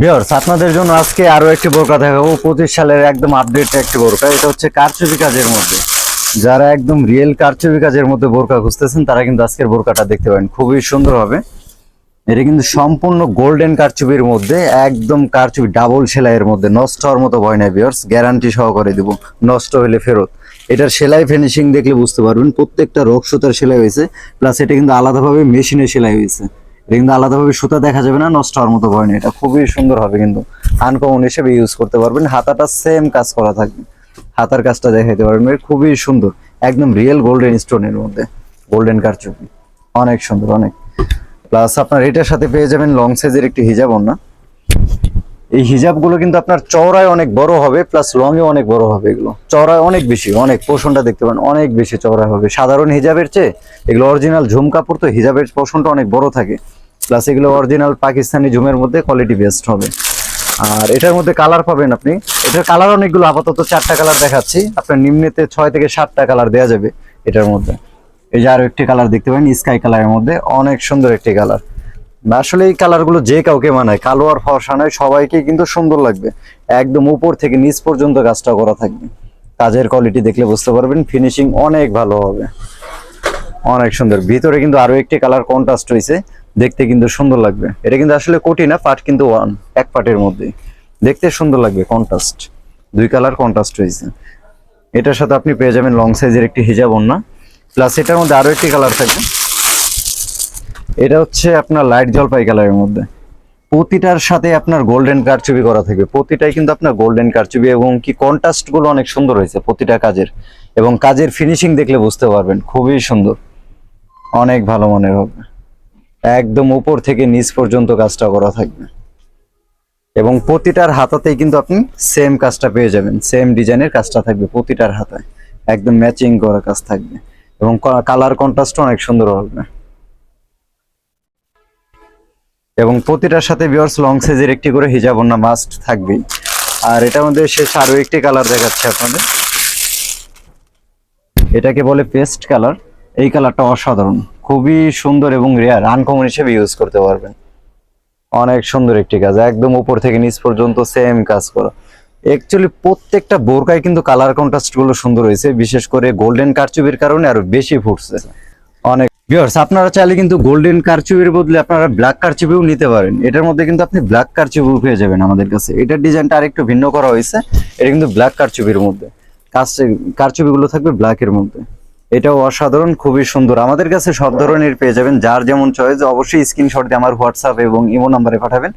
Viewers আপনাদের জন্য আজকে আরও একটি বোরকা দেখাবো। পঁচিশ সালের একদম আপডেট একটি বোরকা। এটা হচ্ছে কারচুপি কাজের মধ্যে। যারা একদম রিয়েল কারচুপি কাজের মধ্যে বোরকা খুঁজতেছেন, তারা কিন্তু আজকের বোরকাটা দেখতে পারেন খুবই সুন্দর হবে। এটা কিন্তু সম্পূর্ণ গোল্ডেন কারচুপির মধ্যে, একদম কারচুপি ডাবল সেলাইয়ের মধ্যে। নষ্ট হওয়ার মতো ভয় নাই ভিউয়ার্স গ্যারান্টি সহকারে দিব। নষ্ট হলে ফেরত। এটার সেলাই ফিনিশিং দেখলে বুঝতে পারবেন। প্রত্যেকটা রোগ সুতার সেলাই হয়েছে। প্লাস এটা কিন্তু আলাদাভাবে মেশিনে সেলাই হয়েছে। এটা কিন্তু আলাদাভাবে সুতা দেখা যাবে না, নষ্ট হওয়ার মতো নেই। এটা খুবই সুন্দর হবে কিন্তু। আনকমন হিসেবে ইউজ করতে পারবেন। হাতাটা সেম কাজ করা থাকবে। হাতার কাজটা দেখাইতে পারবেন খুবই সুন্দর। একদম রিয়েল গোল্ডেন স্টোনের মধ্যে। গোল্ডেন কারচুপি। অনেক সুন্দর, অনেক। প্লাস আপনার এটার সাথে পেয়ে যাবেন লং সাইজের একটি হিজাব না এই হিজাবগুলো কিন্তু আপনার চওড়ায় অনেক বড় হবে প্লাস লং এ অনেক বড় হবে এগুলো। চওড়ায় অনেক বেশি, অনেক পোষণটা দেখতে পারেন, অনেক বেশি চওড়ায় হবে। সাধারণ হিজাবের চেয়ে এগুলো অরিজিনাল ঝুম কাপড়, তো হিজাবের পোষণটা অনেক বড় থাকে। প্লাস এগুলো অরিজিনাল পাকিস্তানি ঝুমের মধ্যে কোয়ালিটি বেস্ট হবে। আর এটার মধ্যে কালার পাবেন আপনি। এটার কালার অনেকগুলো, আপাতত চারটা কালার দেখাচ্ছি। আপনার নিম্নেতে ছয় থেকে সাতটা কালার দেওয়া যাবে এটার মধ্যে। এই যে আরও একটি কালার দেখতে পাবেন স্কাই কালারের মধ্যে। অনেক সুন্দর একটি কালার আসলে এই কালারগুলো যে কাউকে মানায়, কালো আর ফর্সা নয়, সবাইকে কিন্তু সুন্দর লাগবে। একদম উপর থেকে নিচ পর্যন্ত কাজটা করা থাকবে। কাজের কোয়ালিটি দেখলে বুঝতে পারবেন ফিনিশিং অনেক ভালো হবে। অনেক সুন্দর। ভিতরে কিন্তু আরও একটি কালার কন্ট্রাস্ট হয়েছে দেখতে কিন্তু সুন্দর লাগবে। এটা কিন্তু আসলে কোটি না পার্ট কিন্তু ওয়ান এক পার্টের মধ্যে। দেখতে সুন্দর লাগবে কন্ট্রাস্ট দুই কালার কন্ট্রাস্ট হয়েছে এটার সাথে আপনি পেয়ে যাবেন লং সাইজের একটি হিজাব ওন্না প্লাস এটার মধ্যে আরও একটি কালার থাকবে। এটা হচ্ছে আপনার লাইট জলপাই কালারের মধ্যে। প্রতিটার সাথে আপনার গোল্ডেন কারচুপি করা থাকবে। প্রতিটাই কিন্তু আপনার গোল্ডেন কারচুপি এবং কি কন্ট্রাস্টগুলো অনেক সুন্দর হয়েছে প্রতিটা কাজের। এবং কাজের ফিনিশিং দেখলে বুঝতে পারবেন, খুবই সুন্দর। অনেক ভালো মনের হবে। একদম উপর থেকে নিচ পর্যন্ত কাজটা করা থাকবে। এবং প্রতিটার হাতাতেই কিন্তু আপনি সেম কাজটা পেয়ে যাবেন। সেম ডিজাইনের কাজটা থাকবে প্রতিটার হাতায়। একদম ম্যাচিং করা কাজ থাকবে। এবং কালার কন্ট্রাস্ট অনেক সুন্দর হবে। এবং প্রতিটার সাথে বিয়ার্স লং সাইজের একটি করে হিজাব ওন্না মাস্ট থাকবেই। আর এটার মধ্যে শেষ আরও একটি কালার দেখাচ্ছে আপনাদের। এটাকে বলে পেস্ট কালার এই কালারটা অসাধারণ। খুবই সুন্দর এবং রেয়ার আনকমন হিসেবে ইউজ করতে পারবেন। অনেক সুন্দর একটি কাজ। একদম উপর থেকে নিচ পর্যন্ত সেম কাজ করা। অ্যাকচুয়ালি প্রত্যেকটা বোরকায় কিন্তু কালার কন্ট্রাস্টগুলো সুন্দর হয়েছে। বিশেষ করে গোল্ডেন কারচুপির কারণে আরও বেশি ফুটছে। ভিউয়ার্স আপনারা চাইলে কিন্তু গোল্ডেন কারচুপির বদলে আপনারা ব্ল্যাক কারচুপিও নিতে পারেন। এটার মধ্যে কিন্তু আপনি ব্ল্যাক কারচুপিও পেয়ে যাবেন আমাদের কাছে। এটার ডিজাইনটা আরেকটু ভিন্ন করা হয়েছে। এটা কিন্তু ব্ল্যাক কারচুপির মধ্যে। কারচুপিগুলো থাকবে ব্ল্যাকের মধ্যে। এটাও অসাধারণ, খুবই সুন্দর। আমাদের কাছে সব ধরনের পেয়ে যাবেন। যার যেমন চয়েস অবশ্যই স্ক্রিনশট দিয়ে আমার হোয়াটসঅ্যাপ এবং ইমো নাম্বারে পাঠাবেন।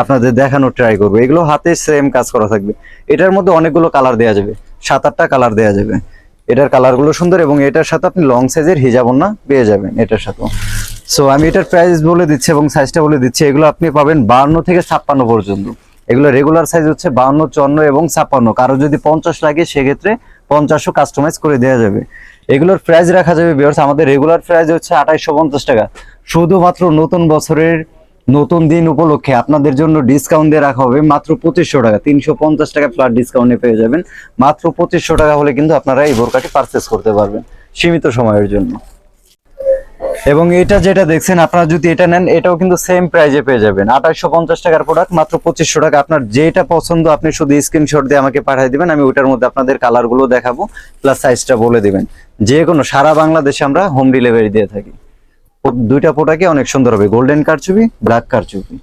আপনাদের দেখানোর ট্রাই করব। এগুলো হাতে সেম কাজ করা থাকবে। এটার মধ্যে অনেকগুলো কালার দেওয়া যাবে। সাত আটটা কালার দেওয়া যাবে। এটার কালারগুলো সুন্দর এবং এটার সাথে আপনি লং সাইজের হিজাব না পেয়ে যাবেন এটার সাথেও। সো আমি এটার প্রাইস বলে দিচ্ছি এবং সাইজটা বলে দিচ্ছি, এগুলো আপনি পাবেন বান্ন থেকে ছাপ্পান্ন পর্যন্ত। এগুলো রেগুলার সাইজ হচ্ছে বাউন্ন চুয়ান্ন এবং ছাপ্পান্ন। কারও যদি পঞ্চাশ লাগে, সেক্ষেত্রে পঞ্চাশও কাস্টমাইজ করে দেওয়া যাবে। এগুলোর প্রাইস রাখা যাবে বিয়ার্স আমাদের রেগুলার প্রাইস হচ্ছে পঞ্চাশ টাকা। শুধুমাত্র নতুন বছরের নতুন দিন উপলক্ষে আপনাদের জন্য ডিসকাউন্ট দিয়ে রাখা হবে মাত্র পঁচিশশো টাকা। তিনশো পঞ্চাশ টাকা ফ্ল্যাট ডিসকাউন্টে পেয়ে যাবেন। মাত্র পঁচিশশো টাকা হলে কিন্তু আপনারা এই বোরকাটি পারচেস করতে পারবেন সীমিত সময়ের জন্য। এবং এটা যেটা দেখছেন, আপনারা যদি এটা নেন, এটাও কিন্তু সেম প্রাইজে পেয়ে যাবেন। আঠাশশো পঞ্চাশ টাকার প্রোডাক্ট মাত্র পঁচিশশো টাকা। আপনার যেটা পছন্দ, আপনি শুধু স্ক্রিনশট দিয়ে আমাকে পাঠিয়ে দিবেন, আমি ওটার মধ্যে আপনাদের কালারগুলো দেখাবো প্লাস সাইজটা বলে দেবেন। যে কোনো সারা বাংলাদেশে আমরা হোম ডেলিভারি দিয়ে থাকি। দুইটা প্রোডাক্টই অনেক সুন্দর হবে। গোল্ডেন কারচুপি ব্ল্যাক কারচুপি।